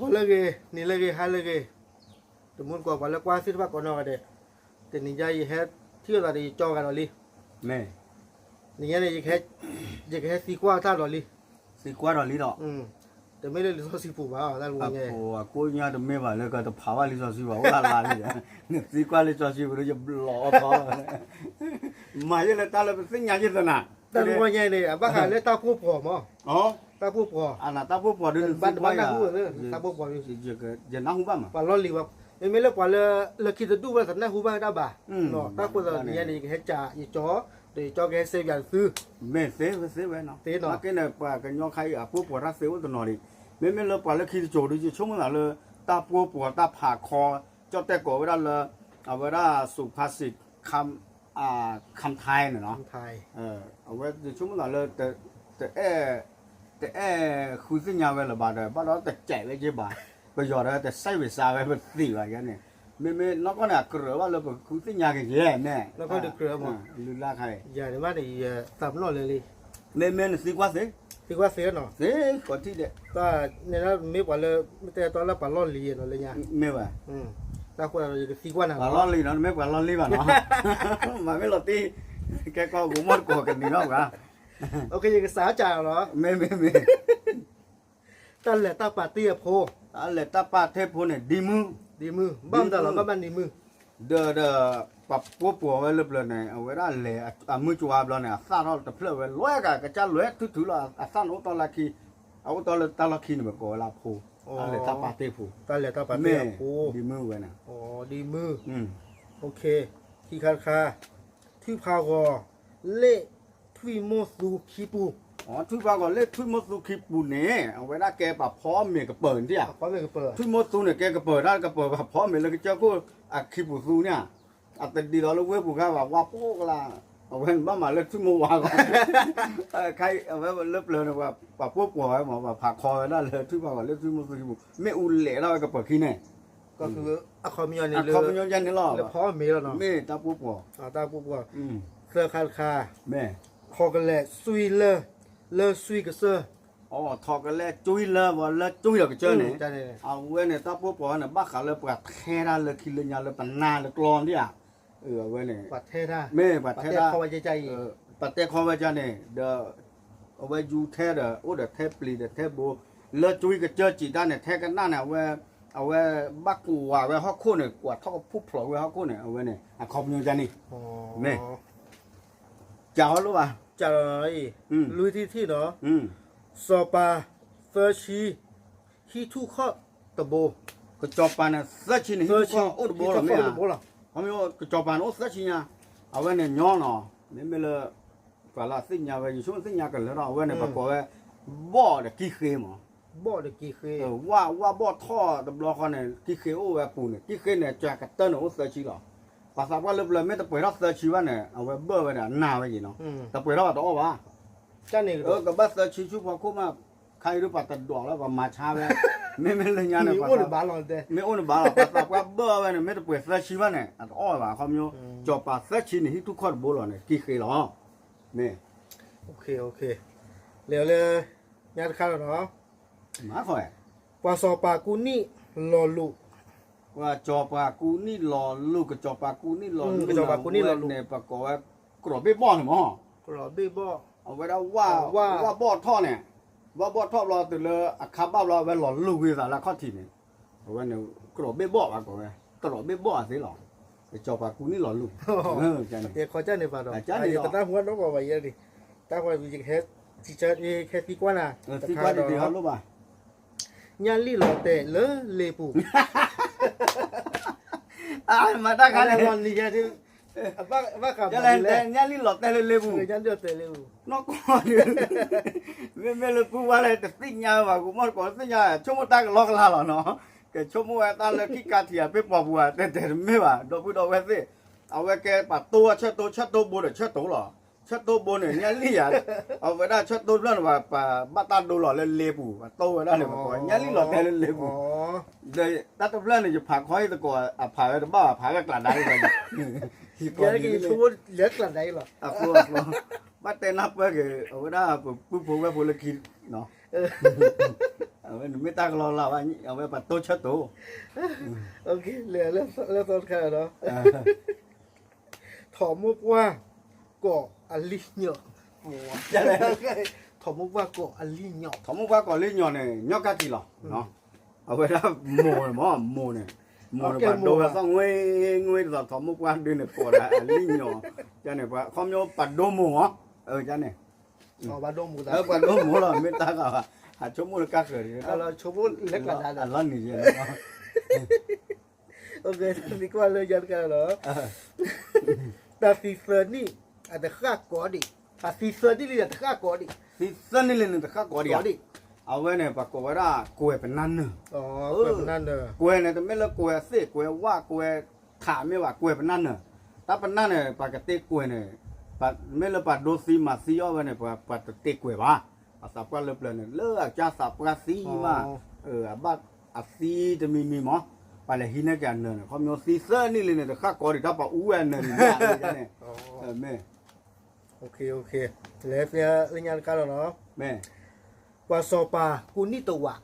ಹೊಲಗೆ ನಿಲಗೆ ಹಾಲಗೆ ಮುಂದೆ ಕೊ ಬಲ ಕ್ವಾ ಸಿರ್ವಾ ಕೊನಗಡೆ ತೆ ನಿಜ ಈ ಹೆ ಥಿಯೋ ದಾರಿ ಚೋ ಗನ ಲಿ ನೇ ನಿಜ ನೇ ಈ ಹೆ ಈ ಹೆ ಸಿ ಕ್ವಾ ತಾ ದ ಲಿ ಸಿ ಕ್ವಾ ದ ಲಿ ದ ಹ್ಮ್ တမဲလေလီဆိုစီပူပါဒါကငယ်ဟိုကိုညာတမဲပါလေကတဖာဝလီဆိုစီပါဟုတ်လားလားစီကွာလေးဆိုစီဘလို့ရဘလောပါမာရလေတာလေစညာရစနာတန်ဝငယ်လေအဘခါလေတာကိုပေါ်မောဟော tak popo ana tak popo dulu ban ban aku tak popo jaga jenang hubam palon liwap yang mele pala leki tedu ba sana hubam da ba no tak ko da ni ni hecha i cho để cho cái xe gần sư mẹ xe với xe với nó thế nó cái này bà cái nhau khai à phố bỏ ra xe với tụi nó đi mẹ mẹ lỡ bà lỡ khi chỗ đi chứ chúng là lỡ ta phố bỏ ta phá kho cho tay cổ với đó lỡ à với đó sụp phá xịt khăm à khăm thai này nó thai ờ với chúng là lỡ แต่เออ แต่แต่แอแต่แอคุยสิญาไว้ละบาดเลยบ้านเราแต่แจกเลยจีบาไปหยอดเลยแต่ใส่เวซาไว้เป็นตีไว้กันเนี่ยไม่ไม่นอกก็เนี่ยกลัวว่าเราไปคุยสิญากันแย่แน่ลืลาใครอย่า ne ma de ta lo le li ไม่ไม่สิกว่าสิ si kwa se no สิก่อนที่เด็ก ta ne na me kwa le me te to la pa lo li no le nya ไม่ว่าอืม ta kwa le si kwa na ว่าล้อลีเนาะไม่ว่าล้อลีป่ะเนาะมาไม่ล้อตีแกก็กูมดกลัวกันนี่เนาะกะ โอเคยังสาจาเหรอ ไม่ไม่ไม่ตันแหละตาปาเตียโพ อะไรตาป้าเทพเนี่ยดีมือดีมือบ้ามตลอดบ้านดีมือ เดอเดอปรับปัวปัวไว้เรียบร้อยเนี่ยเอาไว้ได้เลยอะมือจัวบล้อเนี่ยสร้างเราตะเพลไว้ลอยกันกระจายลอยทุทุละอะสร้างเอาตอละคีเอาตอละตอละคีนี่แบบก็ลาโพอะไรตาปาเตโพตันแหละตาปาเตีแม่ยโพดีมือไว้นะอ๋อดีมือ อืมโอเค ที่คาคาที่พากอเละ ทุยโมซูคีปูอ๋อทุกว่าก็เล็กทุกมดสุขีปูเนี่ยเอาไว้ได้แกปรับพร้อมเมียกับเปิดที่อะขอเป็นเปิดทุกมดสุเนี่ยแกก็เปิดได้ก็เปิดปรับพร้อมเมียแล้วก็เจ้าก็อะขีปูสุเนี่ยอะแต่ดีเราลูกเว้ยปูข้าว่าว่าโป๊กละเอาไว้บ้ามาเล็กทุกโมว่าก่อนเออใครเอาไว้เล็บเลยนะว่าปรับพวกปัวไว้หมอว่าผักคอได้เลยทุกว่าก็เล็กทุกโมสุขีปูไม่อุ่นเหล่เราก็เปิดขี้เนี่ยก็คืออะคอมิยอนนี่อะเลยเขาเป็นยันนี่หรอเลยพอมีแล้วเนาะไม่ตาปุ๊บปัวอ่าตาปุ๊บว่าอืมเสื้อคาคาแม่ คอกันแหละซุยเลเลซุยกับเสื้ออ๋อทอกันแล้วจุ้ยเลยว่าแล้วจุ้ยเราก็เจอเนี่ยจ้าเนี่ยเอาเว้ยเนี่ยตาปุ๊บปัวเนี่ยบ้าขาเลยปากแค่ได้เลยคิดเลยยาเลยปันนาเลยกรอนที่อะเออเว้ยเนี่ยปัดเทได้แม่ปัดปัดแท้เทได้เข้าไว้ใจเออปัดแต่คอไว้จ้าเนี่ยเดอเอาไว้ยูแท้เด้อโอ้เด้อแท้ปลีเด้อแท้โบเลือจุ้ยก็เจอจีด้านเนี่ยแท้กันนั่นเนี่ยเว้ยเอาไว้บักกูว่าไว้ฮอกคู่เนี่ยกว่าเท่ากับผู้พลอยไว้ฮอกคู่เนี่ยเอาไว้เนี่ยอะขอบยังจ้านี่อ๋อแม่ จ้ารู้ป่ะจ้าเลยอืมลุยที่ที่เนาะอืมสปาเฟอร์ชีฮีทูข้อตะโบก็จอบปานเนี่ยสักชิ้นนี่เฟอร์ชีก็โอ้โบละไม่ตะอะโบละเขาไม่ว่าก็จอบปานโอ้สักชิ้นอะเอาไว้เนี่ยย้อนเนาะนี่ไม่เลยฝาละสิ่งยาไว้อยู่ช่วงสิ่งยากันแล้วเอาไว้เนี่ยประกอบไว้บ่อเด็กกี่เคมอะบ่ได้กี่เคเออว่าว่าบ่อท่อตำรวจเขาเนี่ยกี่เคโอ้ไว้ปูเนี่ยกี่เคเนี่ยจากกันเต้นโอ้สักชิ้นหรอ ภาษาว่าเริ่มเลยไม่ต้องเปิดรับสักชิ้นว่าเนี่ยเอาไว้เบอร์ไว้เนี่ยหน้าไว้ยี่เนาะอืมแต่เปิดรับตัวว่าจ้านี่เออกับบัสสักชิ้นชุบพอคุ้มาใครรู้ปัตตดอกแล้วก็มาช้าไปไม่ไม่เลยยามีเนี่ยภาอ้วนษาบาลอนเตไม่โอนบ้าหรอกแต่ว่าเบอร์ไว้เนี่ยไม่ได้เปิดสักชีวันเนี่ยอันอ้อยว่าเขามีจอบปากสักชีนี่ที่ทุกคนบอกเลยกี่เคยหรอนี่โอเคโอเคเร็วเลยญาติข้าวเนาะมาคอยปาสอปากูนี่รอลู ว่าจอบปากกูนี่รอลูกกับจอบปากกูนี่รอลูก เนี่ยประกอบว่ากรอบไม่บ้อนหรอกรอบบี้บ่ เอาไว้แล้วว่า ว่าบอดท่อเนี่ยว่าบอดท่อรอตื่นเลยอักขับบ้าเราไว้หลอนลูกวิสาละข้อทีเนี่ยเอาไว้เนี่ยกรอบไม่บ้อมาก่อนไงกรอบไม่บ้อสิหรอจอบปากกูนี่รอลูกเออจังเดี๋ยวขอจ้าในบาดอกจ้านี่แต่ตั้งหัวน้องบอกไว้ยังดิตั้งหัววิจิเฮสที่จะเอแค่ที่กว่าน่ะเออที่ว่าดีๆครับรู้ป่ะ ญาลีหลอแต่เลเลปู အာမတခါလည်းတော့နေရတယ်အပအပကဘာလဲညလီလော်တယ်လေးဘူးညလီလော်တယ်လေးဘူးနော်ကောဒီမေလို့ပူပါလေတသိညာပါကူမော်ကောသိညာချုံမတက်လောက်လာလောနော်ကဲချုံမဝဲတာလက်ခိကတီယပေပေါ်ဘူးအတဲတဲမေပါတော့ဘူးတော့ဝဲသိအဝဲကဲပါတော့ချက်တော့ချက်တော့ဘူးတော့ချက်တော့လား ชดโตโบเนี่ยเนี่ยลี่อะเอาไปได้ชดโตเรื่องว่าป่บ้าตาดูหล่อเล่นเลปูโตไปได้เลยมาก่อนเนี่ยลี่หล่อแต่เลยเลปูเลยตัดตัวเรื่องเนี่ยจะผ่าคอยตะก่อนอะผ่าไปตบ้าผ่ากระดาษนได้เลยเนี่ยกี่ทุวเลือกระดานหรออะกลัวกลัวบ้าเต้นับไปเกอเอาไปได้ปุ๊บผมไปผมเลยคิดเนาะเอาไว้ไม่ตั้งรอเราอันนี้เอาไว้ปัดโตชัดโตโอเคเหลือเรื่อเรื่อต้นแค่เนาะถอมมุกว่า cổ ali à, ly nhựa. Thổ mốc qua cổ à ly nhỏ. Thổ mốc qua cổ ly nhỏ này nhóc cái gì lọ nó ừ. ở đây đó mồ này mỏ mồ này. Mồ này bạn đồ là sao nguy nguy là thổ mốc qua đưa này cổ là à ly nhỏ. Cho này bạn không nhớ bạn đồ mồ á ờ cho này ờ bạn đồ mồ là bạn đồ mồ là mình ta cả à chỗ mua cá rồi đó ờ, là chỗ mua lấy cả đàn lăn gì vậy ok thì qua lời dân cả đó. Ta phi phơi ಅದ ಹಾಕೋಡಿ ಆ ಸೀಸದಲ್ಲಿ ಅದ ಹಾಕೋಡಿ ಸೀಸನಲ್ಲಿ ಅದ ಹಾಕೋಡಿ ಕೋಡಿ ಅವನೇ ಪಕ್ಕ ವರ ಕುವೆ เอาเว้เนี่ยปากกว่าได้กูเป็นนั่นเนอะอ๋อเป็นนั่นเนอะกุวยเนี่ยแต่ไม่ละกุวยสิกุวยว่ากุวยขาไม่ว่ากุวยเป็นนั่นเนอะถ้าเป็นนั่นเนี่ยปากติกุวยเนี่ยปากไม่ละปากโดซีมาซีย่อไปเนี่ยปากติกุวยว่าอาสับก็เลิกเลยเนี่ยเลิกจะสับก็ซีมาเออบัดอาซีจะมีมีหมอไปเลยฮินะกนเนี่ยเขามีซีเซอร์นี่เลยเนี่ยแต่ข้ากอริถ้าปะอู้เนี่เนี่ยเนี่ยเออแม่ Okey okey. Lefia lenyal kalau no. Me. Wasopa kuni tawa.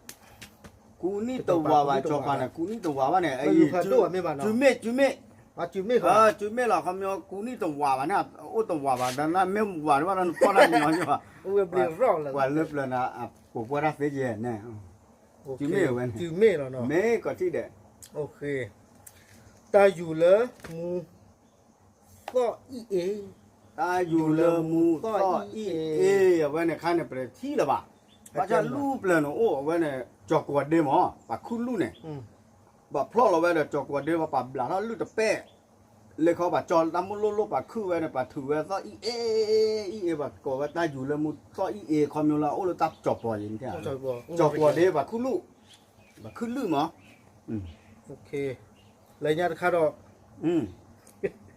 Kuni tawa wa chopa na kuni tawa wa ne. Ai tu me ba no. Jume jume. Wa jume ka. Ah jume la kam yo kuni tawa wa na o tawa wa na na me wa wa na pa na ni wa. Wa bli ro la. Wa lep la na ko wa ra fe je ne. Jume wa ne. Jume la no. Me ko ti de. Okey. Ta yu le mu so i e. อีเอ အာယူလမူတော့အီအေးဝဲနဲ့ခါနဲ့ပြထီလာပါဘာချလူပလန်နော်အိုဝဲနဲ့ကြောက်ကွာဒေမောဘာခုလူနဲ့ อืม ဘာဖလော်လော်ဝဲနဲ့ကြောက်ကွာဒေဘာပဘလာလူတပဲလေခေါ်ပါကြော်တမလို့လို့ပါခုဝဲနဲ့ပါထူဝဲသောအီအေးအီအေးဘာကောဝဲတာယူလမူသောအီအေးခေါမျိုးလာအိုလိုတပ်ကြောက်ပေါ်ရင်တဲ့ จอยบ่ ကြောက်ကွာဒေဘာခုလူဘာခုလူမောอืม โอเคแล้วยันค่ะတော့ อืมมาไม่ยออย่อจะติดเชิญบ้าบาดูเขาจ๋าเหรอ อะโคถอมุ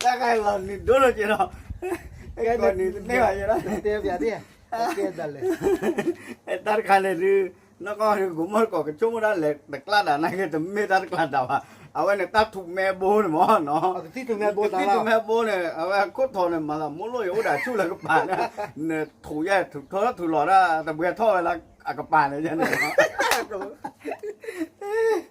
ใช่ไหมตอนนี้ยังมีจะจัดอะไรที่มีสเกลือบ้างยังมีชั่วโมงกระดาษเราเลยไม่ไหวไม่ไหวแต่มุโล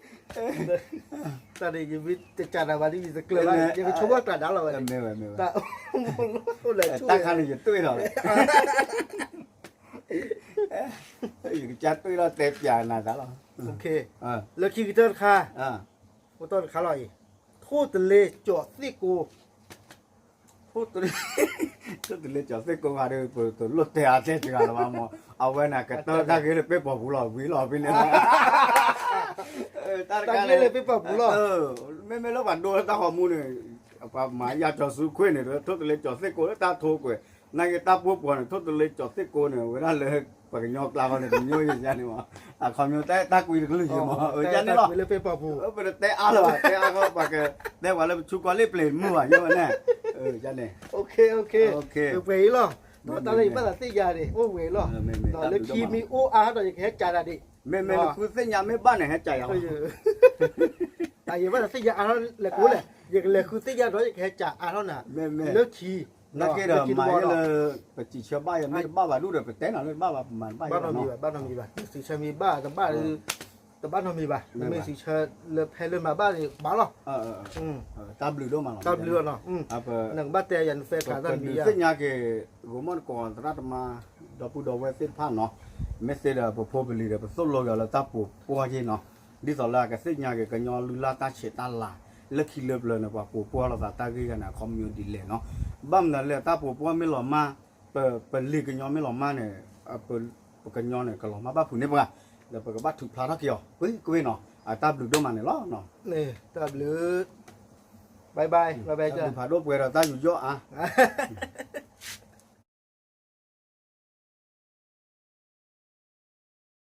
เลยช่วยตาคันเลยจะตุ้ยเราเลยอยู่จัดตุ้ยเราเต็มอย่างน่ะจ้ะเราโอเคอ่าแล้วคิดต้นค่ะอ่าว่าต้นขาลอยโทษทะเลจอดสิกูพูดตัวนี้ตัวนี้จะเสกงานเลยตัวรถเตะอาเซจิกันแล้วมั้งเอาไว้น่ะก็ตัวตาเกลือไปบอกผู้หล่อวิหล่อไปเนี่ยเออตาตาคันเกเลยไปปรับกูหรอเออไม่ไม่แล้ววันโดนตาข้อมูลเนี่ยปะหมายยาจอสุคุยเนี่ยทุตัวเลยจอเสกแล้วตาโทกเว้ยนั่นก็ตาปุ๊บก่อนทุตัวเลยจอเสกเนี่ยเวลาเลยปากยอกลาวเนี่ยมันย่อยอย่างนี้มาอะ คอมมิวแต่ตาคุยกันเลยอยู่มาเออจันนี่หรอเลยไปปรับกูเออเป็นแต่อะไรวะแต่อะไรก็ปากแต่ว่าแล้วชุกก็เลยเปลี่ยนมืออะยังไงเนี่ยเออจันนี่โอเคโอเคโอเคเวหรอตอนนี้ภาษาสิยาดิโอ้เวหรอเออไม่ไม่ตอนแล้วคีมีโออาร์ตอนนี้แค่จานดิไม่ไม่คือเส้นยาไม่บ้านไหนให้ใจเอาเออแต่ยังภาษาสิยาอาร์ตเลยกูเลยยังเลยคือสิยาตอนนี้แค่จานอาร์ตน่ะไม่ไม่เลิกคีนักเกดหมายเลยปจิเชื่อบ้านยังไม่บ้าว่าดูเดี๋ยวไปเต้นอะไรบ้าว่ามันบ้าบ้านเรามีเนาะบ้านเรามีบ้านสีชามีบ้านแต่บ้านแต่บ้านเรามีบ้านไม่สีชาเลยแพ้เลยมาบ้านนี่บ้านหรอเออเอออืมเออตาบลูด้วยมันตามเรือเนาะอืมอะเปหนังบ้านแต่ยันเฟขาตันมีอะเส้นยาเกกูมันก่อนรัฐมา ดอกปูดอกเวสเส้นผ่านเนาะเมสเซดอะพอพอไปเลยเดี๋ยวสโลกเราตั้งปูปูอะไรเนาะดิสอลาก็เสียงก็กันยอลุลาตาเชตาลาเล็กขี้เล็บเลยนะป่ะปูปูเราตากี้กันนะคอมมิวดีเลยเนาะบ้ามนั่นแหละตาปูปูไม่หล่อมาเปิดเปิดลีกันยอไม่หล่อมาเนี่ยเปิดกันยอเนี่ยก็หล่อมาบ้าผู้นี้ป่ะเดี๋ยวเปิดกับบ้าถูกพลาดเกี่ยวเฮ้ยกูเห็นาะอะตาบลูดมาเนี่ยล้อเนาะเนี่ตาบลูบายบายบายบายจ้ะผ่าดูเวลาตาอยู่เยอะอะ